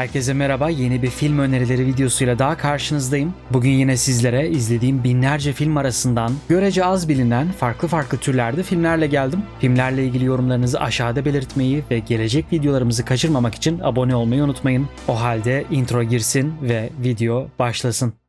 Herkese merhaba. Yeni bir film önerileri videosuyla daha karşınızdayım. Bugün yine sizlere izlediğim binlerce film arasından görece az bilinen farklı farklı türlerde filmlerle geldim. Filmlerle ilgili yorumlarınızı aşağıda belirtmeyi ve gelecek videolarımızı kaçırmamak için abone olmayı unutmayın. O halde intro girsin ve video başlasın.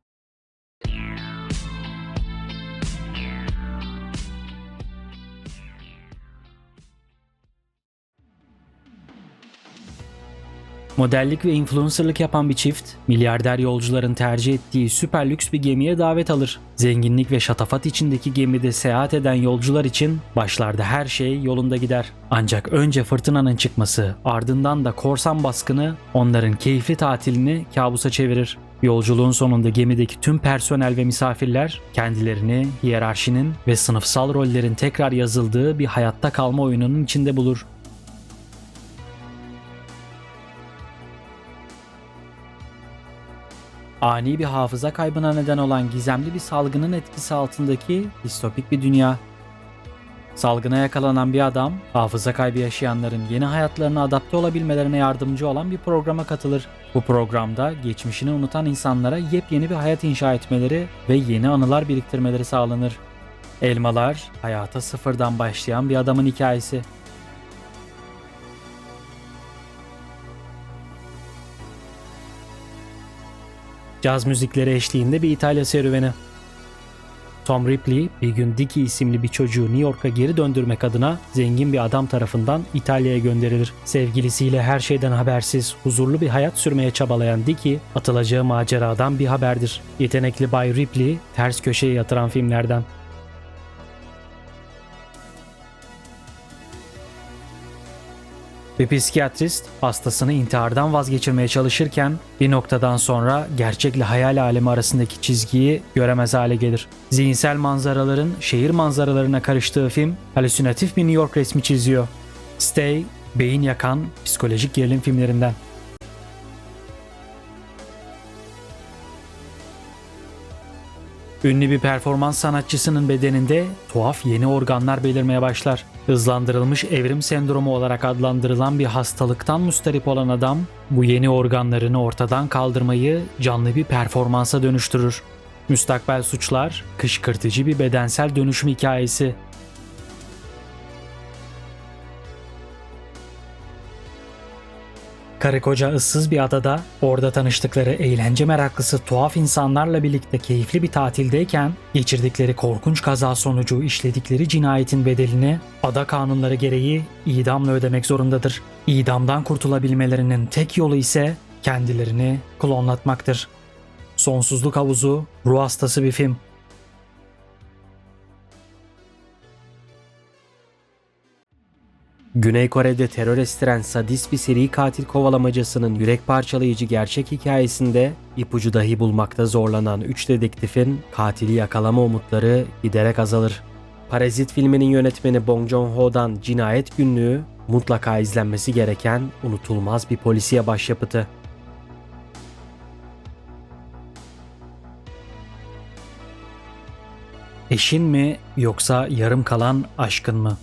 Modellik ve influencerlık yapan bir çift, milyarder yolcuların tercih ettiği süper lüks bir gemiye davet alır. Zenginlik ve şatafat içindeki gemide seyahat eden yolcular için başlarda her şey yolunda gider. Ancak önce fırtınanın çıkması, ardından da korsan baskını onların keyifli tatilini kabusa çevirir. Yolculuğun sonunda gemideki tüm personel ve misafirler kendilerini hiyerarşinin ve sınıfsal rollerin tekrar yazıldığı bir hayatta kalma oyununun içinde bulur. Ani bir hafıza kaybına neden olan gizemli bir salgının etkisi altındaki distopik bir dünya. Salgına yakalanan bir adam, hafıza kaybı yaşayanların yeni hayatlarına adapte olabilmelerine yardımcı olan bir programa katılır. Bu programda geçmişini unutan insanlara yepyeni bir hayat inşa etmeleri ve yeni anılar biriktirmeleri sağlanır. Elmalar, hayata sıfırdan başlayan bir adamın hikayesi. Caz müzikleri eşliğinde bir İtalya serüveni. Tom Ripley bir gün Dicky isimli bir çocuğu New York'a geri döndürmek adına zengin bir adam tarafından İtalya'ya gönderilir. Sevgilisiyle her şeyden habersiz, huzurlu bir hayat sürmeye çabalayan Dicky, atılacağı maceradan bir haberdir. Yetenekli Bay Ripley, ters köşeye yatıran filmlerden. Bir psikiyatrist hastasını intihardan vazgeçirmeye çalışırken bir noktadan sonra gerçekle hayal alemi arasındaki çizgiyi göremez hale gelir. Zihinsel manzaraların şehir manzaralarına karıştığı film halüsinatif bir New York resmi çiziyor. Stay, beyin yakan psikolojik gerilim filmlerinden. Ünlü bir performans sanatçısının bedeninde tuhaf yeni organlar belirmeye başlar. Hızlandırılmış evrim sendromu olarak adlandırılan bir hastalıktan mustarip olan adam bu yeni organlarını ortadan kaldırmayı canlı bir performansa dönüştürür. Müstakbel suçlar, kışkırtıcı bir bedensel dönüşüm hikayesi. Karı koca ıssız bir adada orada tanıştıkları eğlence meraklısı tuhaf insanlarla birlikte keyifli bir tatildeyken geçirdikleri korkunç kaza sonucu işledikleri cinayetin bedelini ada kanunları gereği idamla ödemek zorundadır. İdamdan kurtulabilmelerinin tek yolu ise kendilerini klonlatmaktır. Sonsuzluk Havuzu ruh hastası bir film. Güney Kore'de terör estiren sadist bir seri katil kovalamacasının yürek parçalayıcı gerçek hikayesinde ipucu dahi bulmakta zorlanan 3 dedektifin katili yakalama umutları giderek azalır. Parazit filminin yönetmeni Bong Joon-ho'dan Cinayet Günlüğü mutlaka izlenmesi gereken unutulmaz bir polisiye başyapıtı. Eşin mi yoksa yarım kalan aşkın mı?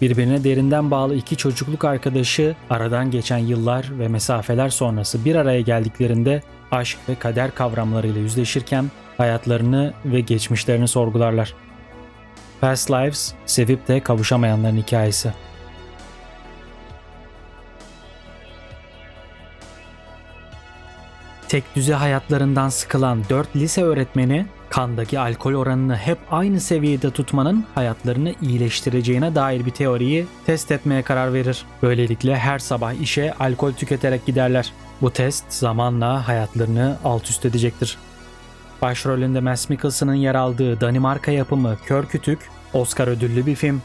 Birbirine derinden bağlı iki çocukluk arkadaşı aradan geçen yıllar ve mesafeler sonrası bir araya geldiklerinde aşk ve kader kavramlarıyla yüzleşirken hayatlarını ve geçmişlerini sorgularlar. Past Lives, sevip de kavuşamayanların hikayesi. Tek düze hayatlarından sıkılan 4 lise öğretmeni kandaki alkol oranını hep aynı seviyede tutmanın hayatlarını iyileştireceğine dair bir teoriyi test etmeye karar verir. Böylelikle her sabah işe alkol tüketerek giderler. Bu test zamanla hayatlarını alt üst edecektir. Başrolünde Mads Mikkelsen'ın yer aldığı Danimarka yapımı Kör Kütük, Oscar ödüllü bir film.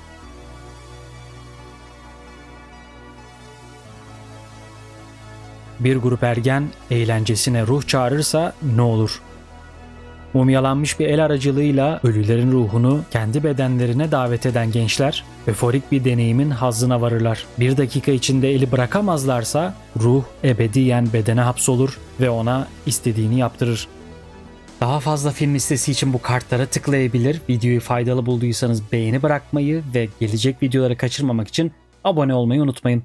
Bir grup ergen eğlencesine ruh çağırırsa ne olur? Mumyalanmış bir el aracılığıyla ölülerin ruhunu kendi bedenlerine davet eden gençler, öforik bir deneyimin hazzına varırlar. Bir dakika içinde eli bırakamazlarsa ruh ebediyen bedene hapsolur ve ona istediğini yaptırır. Daha fazla film listesi için bu kartlara tıklayabilir. Videoyu faydalı bulduysanız beğeni bırakmayı ve gelecek videoları kaçırmamak için abone olmayı unutmayın.